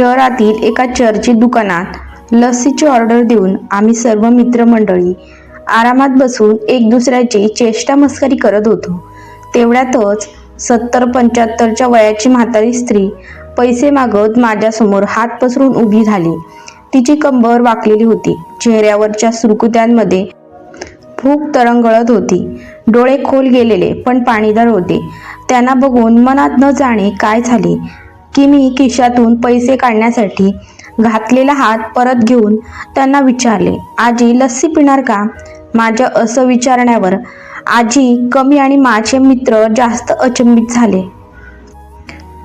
शहरातील एका चर्चित दुकानात लस्सीची ऑर्डर देऊन आम्ही सर्व मित्रमंडळी आरामात बसून एक दुसऱ्याची चेष्टा मस्करी करत होतो. तेवढ्यातच सत्तर पंच्याहत्तरच्या वयाची म्हातारी स्त्री पैसे मागत माझ्यासमोर हात पसरून उभी झाली. तिची कंबर वाकलेली होती. चेहऱ्यावरच्या सुरकुत्यांमध्ये भूक तरंगळत होती. डोळे खोल गेलेले पण पाणीदार होते. त्यांना बघून मनात न जाणे काय झाले? की मी खिशातून पैसे काढण्यासाठी घातलेला हात परत घेऊन त्यांना विचारले आजी लस्सी पिणार का? माझ्या असं विचारण्यावर आजी कमी आणि माझे मित्र जास्त अचंबित झाले.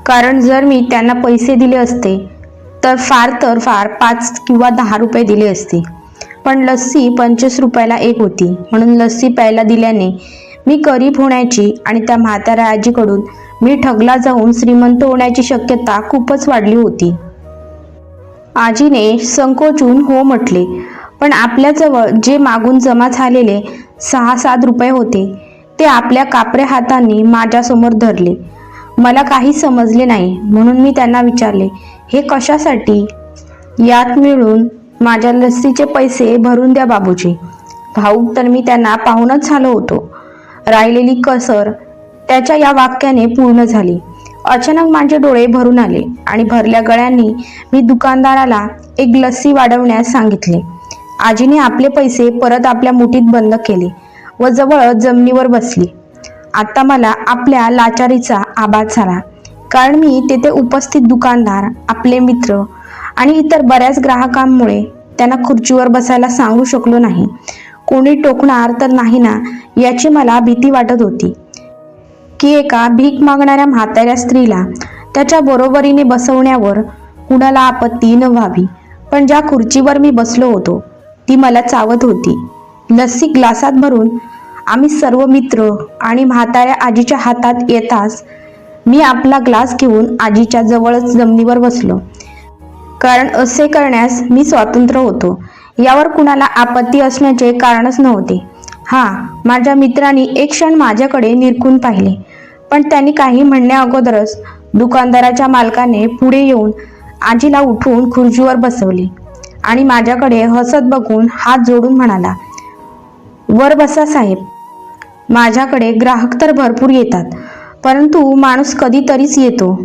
कारण जर मी त्यांना पैसे दिले असते तर फार तर फार पाच किंवा दहा रुपये दिले असते. पण लस्सी पंचवीस रुपयाला एक होती. म्हणून लस्सी प्यायला दिल्याने मी गरीब होण्याची आणि त्या म्हाताऱ्या आजीकडून मी ठगला जाऊन श्रीमंत होण्याची शक्यता खूपच वाढली होती. आजीने संकोचून हो म्हटले पण आपल्याजवळ जे मागून जमा झालेले सहा सात रुपये होते ते आपल्या कापऱ्या हातांनी माझ्यासमोर धरले. मला काही समजले नाही म्हणून मी त्यांना विचारले हे कशासाठी? यात मिळून माझ्या लस्सीचे पैसे भरून द्या बाबूजी. भाऊक तर मी त्यांना पाहूनच झालो होतो. राहिलेली कसर त्याच्या या वाक्याने पूर्ण झाली. अचानक माझे डोळे भरून आले आणि भरल्या गळ्यांनी मी दुकानदाराला एक लस्सी वाढवण्यास सांगितले. आजीने आपले पैसे परत आपल्या मुठीत बंद केले व जवळ जमिनीवर बसली. आता मला आपल्या लाचारीचा आभास झाला. कारण मी तेथे उपस्थित दुकानदार आपले मित्र आणि इतर बऱ्याच ग्राहकांमुळे त्यांना खुर्चीवर बसायला सांगू शकलो नाही. कोणी टोकणार तर नाही ना याची मला भीती वाटत होती. की एका भीक मागणाऱ्या म्हाताऱ्या स्त्रीला त्याच्या बरोबरीने बसवण्यावर कुणाला आपत्ती न व्हावी पण ज्या खुर्चीवर मी बसलो होतो ती मला चावत होती. लस्सी ग्लासात भरून आम्ही सर्व मित्र आणि म्हाताऱ्या आजीच्या हातात येताच मी आपला ग्लास घेऊन आजीच्या जवळच जमिनीवर बसलो. कारण असे करण्यास मी स्वतंत्र होतो. यावर कुणाला आपत्ती असण्याचे कारणच नव्हते. हा माझ्या मित्रांनी एक क्षण माझ्याकडे निरखून पाहिले. पण त्यांनी काही म्हणण्या अगोदरच दुकानदाराच्या मालकाने पुढे येऊन आजीला उठवून खुर्चीवर बसवले आणि माझ्याकडे हसत बघून हात जोडून म्हणाला वर बसा साहेब. माझ्याकडे ग्राहक तर भरपूर येतात परंतु माणूस कधीतरीच येतो.